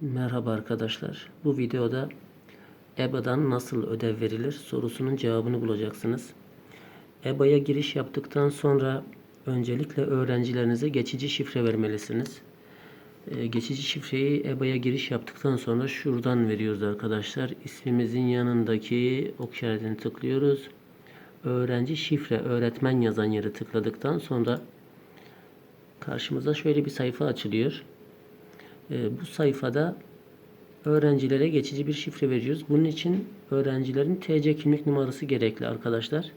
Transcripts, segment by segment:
Merhaba arkadaşlar. Bu videoda EBA'dan nasıl ödev verilir sorusunun cevabını bulacaksınız. EBA'ya giriş yaptıktan sonra öncelikle öğrencilerinize geçici şifre vermelisiniz. Ee, geçici şifreyi EBA'ya giriş yaptıktan sonra şuradan veriyoruz arkadaşlar. İsmimizin yanındaki ok işaretini tıklıyoruz. Öğrenci şifre öğretmen yazan yeri tıkladıktan sonra karşımıza şöyle bir sayfa açılıyor. E, bu sayfada öğrencilere geçici bir şifre veriyoruz. Bunun için öğrencilerin TC kimlik numarası gerekli arkadaşlar.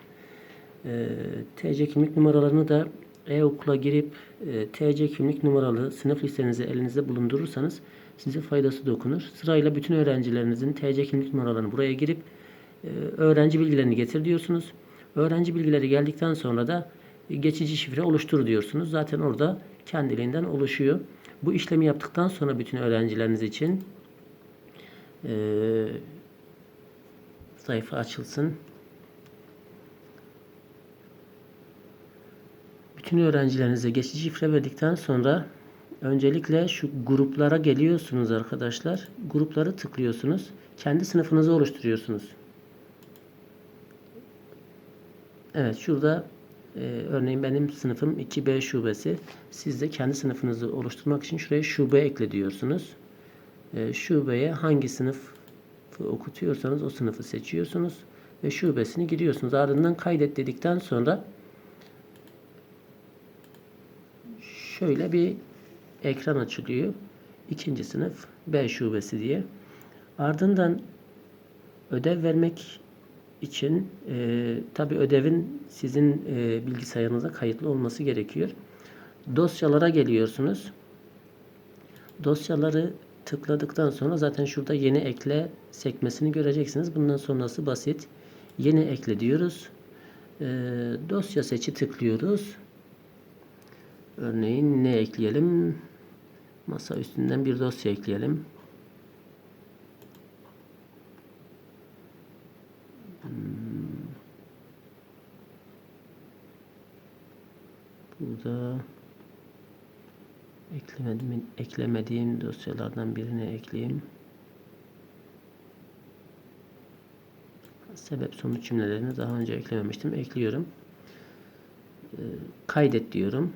E, TC kimlik numaralarını da e-okula girip e, TC kimlik numaralı sınıf listenizi elinizde bulundurursanız size faydası dokunur. Sırayla bütün öğrencilerinizin TC kimlik numaralarını buraya girip e, öğrenci bilgilerini getir diyorsunuz. Öğrenci bilgileri geldikten sonra da geçici şifre oluştur diyorsunuz. Zaten orada kendiliğinden oluşuyor. Bu işlemi yaptıktan sonra bütün öğrencileriniz için e, sayfa açılsın. Bütün öğrencilerinize geçici şifre verdikten sonra öncelikle şu gruplara geliyorsunuz arkadaşlar. Grupları tıklıyorsunuz. Kendi sınıfınızı oluşturuyorsunuz. Evet şurada e, örneğin benim sınıfım 2B şubesi. Siz de kendi sınıfınızı oluşturmak için şuraya şube ekle diyorsunuz. E, şubeye hangi sınıf okutuyorsanız o sınıfı seçiyorsunuz ve şubesini giriyorsunuz. Ardından kaydet dedikten sonra şöyle bir ekran açılıyor. İkinci sınıf B şubesi diye. Ardından ödev vermek için e, tabi ödevin sizin e, bilgisayarınıza kayıtlı olması gerekiyor. Dosyalara geliyorsunuz. Dosyaları tıkladıktan sonra zaten şurada yeni ekle sekmesini göreceksiniz. Bundan sonrası basit. Yeni ekle diyoruz. E, dosya seçi tıklıyoruz. Örneğin ne ekleyelim? Masa üstünden bir dosya ekleyelim. Burada eklemediğim, eklemediğim dosyalardan birini ekleyeyim. Sebep sonuç cümlelerini daha önce eklememiştim. Ekliyorum. Ee, kaydet diyorum.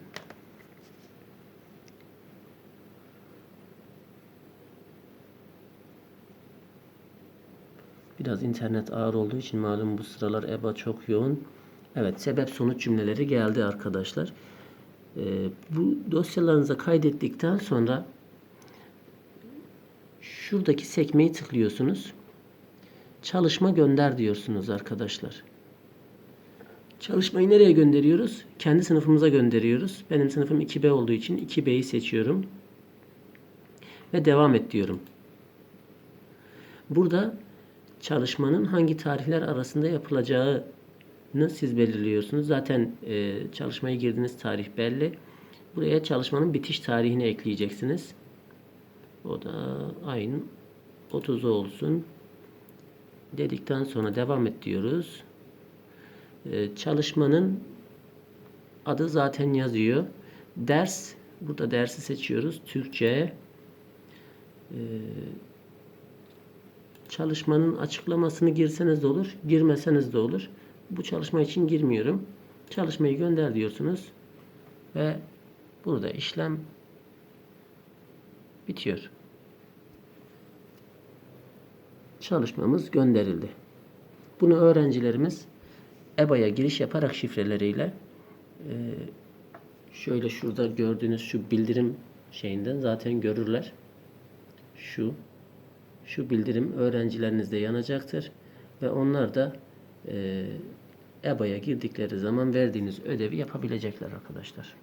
Biraz internet ağır olduğu için malum bu sıralar EBA çok yoğun. Evet sebep sonuç cümleleri geldi arkadaşlar. Ee, bu dosyalarınıza kaydettikten sonra şuradaki sekmeyi tıklıyorsunuz. Çalışma gönder diyorsunuz arkadaşlar. Çalışmayı nereye gönderiyoruz? Kendi sınıfımıza gönderiyoruz. Benim sınıfım 2B olduğu için 2B'yi seçiyorum. Ve devam et diyorum. Burada çalışmanın hangi tarihler arasında yapılacağını siz belirliyorsunuz. Zaten e, çalışmaya girdiğiniz tarih belli. Buraya çalışmanın bitiş tarihini ekleyeceksiniz. O da ayın 30'u olsun. Dedikten sonra devam et diyoruz. E, çalışmanın adı zaten yazıyor. Ders, burada dersi seçiyoruz. Türkçe, e, çalışmanın açıklamasını girseniz de olur, girmeseniz de olur. Bu çalışma için girmiyorum. Çalışmayı gönder diyorsunuz ve burada işlem bitiyor. Çalışmamız gönderildi. Bunu öğrencilerimiz EBA'ya giriş yaparak şifreleriyle e, şöyle şurada gördüğünüz şu bildirim şeyinden zaten görürler. Şu şu bildirim öğrencilerinizde yanacaktır ve onlar da e, EBA'ya girdikleri zaman verdiğiniz ödevi yapabilecekler arkadaşlar.